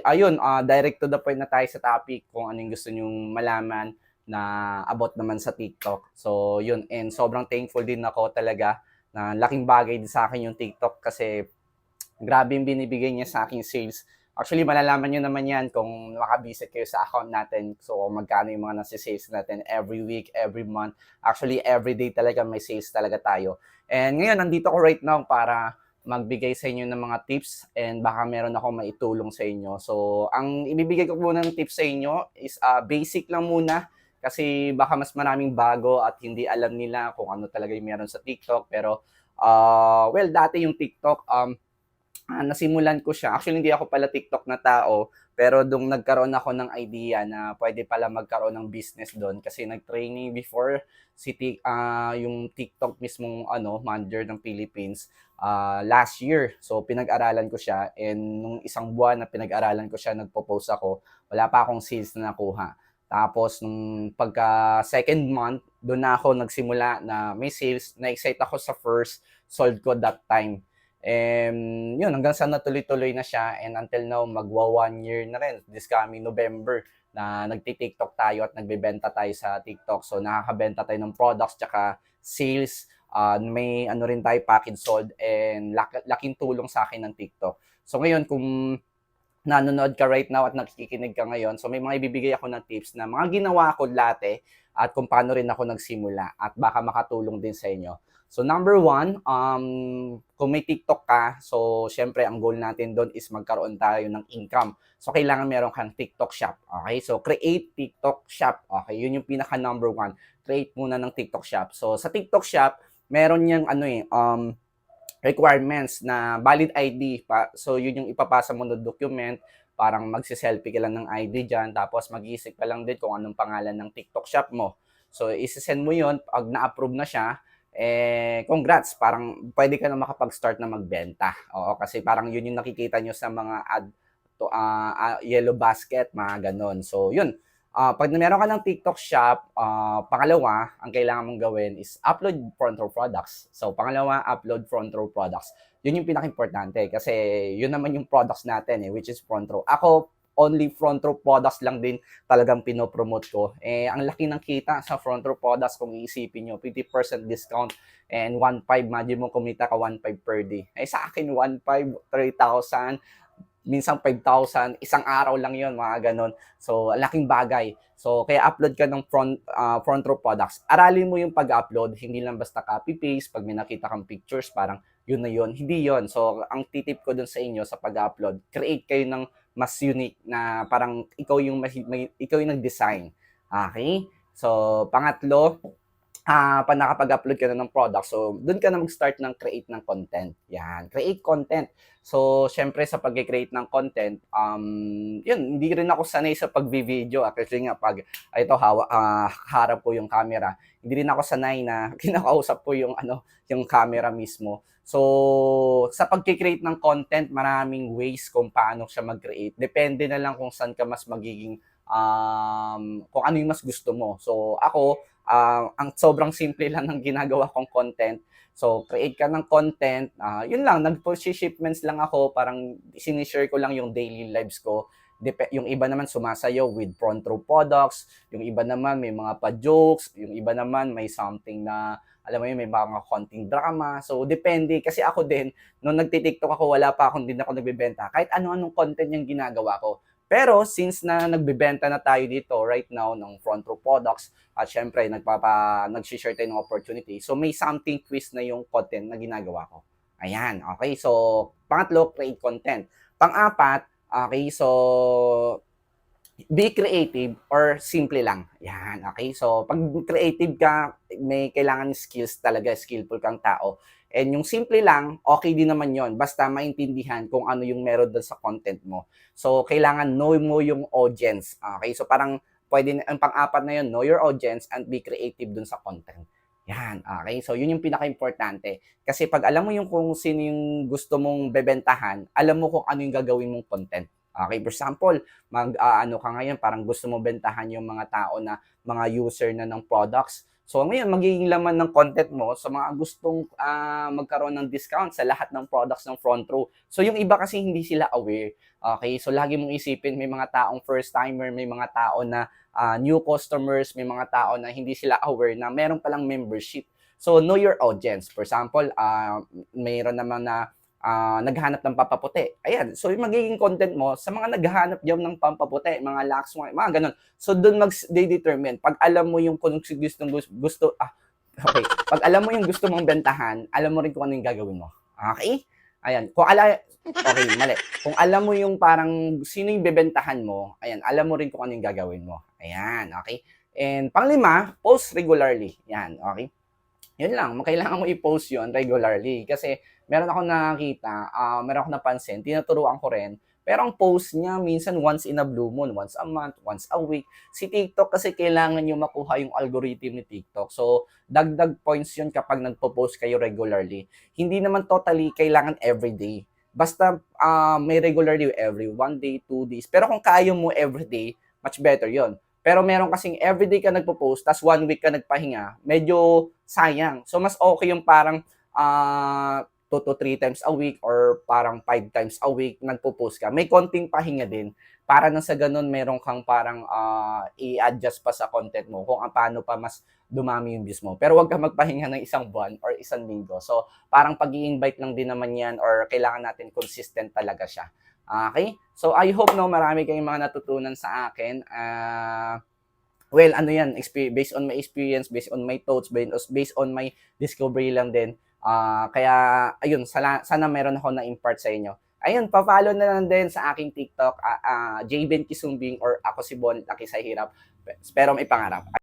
ayun, ah, direct to the point na tayo sa topic kung ano yung gusto nyong malaman na about naman sa TikTok. So, yun. And sobrang thankful din ako talaga na laking bagay din sa akin yung TikTok kasi grabe yung binibigay niya sa aking sales. Actually, malalaman nyo naman yan kung makabisit kayo sa account natin. So, magkano yung mga nasa sales natin every week, every month. Actually, every day talaga may sales talaga tayo. And ngayon, nandito ko right now para magbigay sa inyo ng mga tips and baka meron ako maitulong sa inyo. So, ang ibibigay ko muna ng tips sa inyo is uh, basic lang muna kasi baka mas maraming bago at hindi alam nila kung ano talaga yung meron sa TikTok. Pero, uh, well, dati yung TikTok, um, uh, nasimulan ko siya. Actually, hindi ako pala TikTok na tao, pero nung nagkaroon ako ng idea na pwede pala magkaroon ng business doon kasi nag-training before si uh, yung TikTok mismong ano, manager ng Philippines uh, last year. So pinag-aralan ko siya and nung isang buwan na pinag-aralan ko siya, nagpo-post ako, wala pa akong sales na nakuha. Tapos nung pagka second month, doon na ako nagsimula na may sales, na-excite ako sa first sold ko that time. And yun, hanggang sa natuloy-tuloy na siya and until now, magwa one year na rin this coming November na nagti-TikTok tayo at nagbebenta tayo sa TikTok. So nakakabenta tayo ng products tsaka sales. Uh, may ano rin tayo package sold and lak- laking tulong sa akin ng TikTok. So ngayon kung nanonood ka right now at nakikinig ka ngayon, so may mga ibibigay ako ng tips na mga ginawa ko dati at kung paano rin ako nagsimula at baka makatulong din sa inyo. So number one, um, kung may TikTok ka, so syempre ang goal natin doon is magkaroon tayo ng income. So kailangan meron kang TikTok shop. Okay? So create TikTok shop. Okay? Yun yung pinaka number one. Create muna ng TikTok shop. So sa TikTok shop, meron yung ano eh, um, requirements na valid ID. Pa. So yun yung ipapasa mo na document parang magsi-selfie ka lang ng ID dyan, tapos mag-iisip ka lang din kung anong pangalan ng TikTok shop mo. So, isi-send mo yon pag na-approve na siya, eh, congrats, parang pwede ka na makapag-start na magbenta. Oo, kasi parang yun yung nakikita nyo sa mga ad to, uh, uh, yellow basket, mga ganon. So, yun. Uh, pag meron ka ng TikTok shop, uh, pangalawa, ang kailangan mong gawin is upload front row products. So, pangalawa, upload front row products. Yun yung pinaka-importante kasi yun naman yung products natin eh, which is front row. Ako, only front row products lang din talagang pinopromote ko. Eh, ang laki ng kita sa front row products kung iisipin nyo, 50% discount and 1.5, imagine mo kumita ka 1.5 per day. Eh, sa akin, 1.5, 3,000, minsan 5,000, isang araw lang yon mga ganon. So, laking bagay. So, kaya upload ka ng front, uh, front row products. Aralin mo yung pag-upload, hindi lang basta copy-paste. Pag may nakita kang pictures, parang yun na yun. Hindi yon So, ang titip ko dun sa inyo sa pag-upload, create kayo ng mas unique na parang ikaw yung may, ikaw yung nag-design. Okay? So, pangatlo, uh, pa nakapag-upload ka na ng product. So, doon ka na mag-start ng create ng content. Yan, create content. So, syempre sa pag-create ng content, um, yun, hindi rin ako sanay sa pag-video. Actually nga, pag ito, hawa, uh, harap ko yung camera, hindi rin ako sanay na kinakausap ko yung, ano, yung camera mismo. So, sa pag-create ng content, maraming ways kung paano siya mag-create. Depende na lang kung saan ka mas magiging, um, kung ano yung mas gusto mo. So, ako, uh, ang sobrang simple lang ng ginagawa kong content. So, create ka ng content. Uh, yun lang, nag-push shipments lang ako. Parang sinishare ko lang yung daily lives ko. Dep- yung iba naman sumasayaw with front row products. Yung iba naman may mga pa-jokes. Yung iba naman may something na alam mo yun, may mga konting drama. So, depende. Kasi ako din, nung nagtitiktok ako, wala pa akong din ako nagbebenta. Kahit ano-anong content yung ginagawa ko. Pero, since na nagbebenta na tayo dito right now ng front row products, at syempre, nagpapa, nag-share tayo ng opportunity. So, may something quiz na yung content na ginagawa ko. Ayan, okay. So, pangatlo, create content. Pang-apat, okay, so be creative or simple lang. Yan, okay? So, pag creative ka, may kailangan skills talaga, skillful kang tao. And yung simple lang, okay din naman yon Basta maintindihan kung ano yung meron doon sa content mo. So, kailangan know mo yung audience. Okay? So, parang pwede, ang pang-apat na yun, know your audience and be creative dun sa content. Yan, okay? So, yun yung pinaka-importante. Kasi pag alam mo yung kung sino yung gusto mong bebentahan, alam mo kung ano yung gagawin mong content. Okay, for example, mag uh, ano ka ngayon, parang gusto mo bentahan yung mga tao na mga user na ng products. So ngayon, magiging laman ng content mo sa mga gustong ah, magkaroon ng discount sa lahat ng products ng front row. So yung iba kasi hindi sila aware. Okay, so lagi mong isipin may mga taong first timer, may mga tao na ah, new customers, may mga tao na hindi sila aware na meron palang membership. So know your audience. For example, ah mayroon naman na ah, naghahanap ng pampaputi. Ayan, so yung magiging content mo sa mga naghahanap diyan ng pampaputi, mga lax, mga, mga ganun. So doon mag-determine. Pag alam mo yung kung gusto, gusto, gusto ah, okay. Pag alam mo yung gusto mong bentahan, alam mo rin kung ano yung gagawin mo. Okay? Ayan, kung ala Okay, mali. Kung alam mo yung parang sino yung bebentahan mo, ayan, alam mo rin kung ano yung gagawin mo. Ayan, okay? And panglima, post regularly. Yan, okay? Yun lang, kailangan mo i-post yun regularly. Kasi meron ako nakakita, ah meron ako napansin, tinuturuan ko rin, pero ang post niya minsan once in a blue moon, once a month, once a week. Si TikTok kasi kailangan nyo makuha yung algorithm ni TikTok. So, dagdag points yun kapag nagpo-post kayo regularly. Hindi naman totally kailangan everyday. Basta ah, may regularly every one day, two days. Pero kung kaya mo everyday, much better yon. Pero meron kasing everyday ka nagpo-post, tas one week ka nagpahinga, medyo sayang. So, mas okay yung parang ah 2 to 3 times a week or parang 5 times a week nagpo-post ka. May konting pahinga din para na sa ganun meron kang parang ah, i-adjust pa sa content mo kung paano pa mas dumami yung views mo. Pero wag ka magpahinga ng isang buwan or isang linggo. So, parang pag invite lang din naman yan or kailangan natin consistent talaga siya. Okay? So, I hope no, marami kayong mga natutunan sa akin. Ah, well, ano yan, based on my experience, based on my thoughts, based on my discovery lang din. Ah, kaya, ayun, sana, sana meron ako na impart sa inyo. Ayun, pa-follow na lang din sa aking TikTok, uh, JBen Kisumbing or ako si Bon Laki sa Hirap. Pero may pangarap.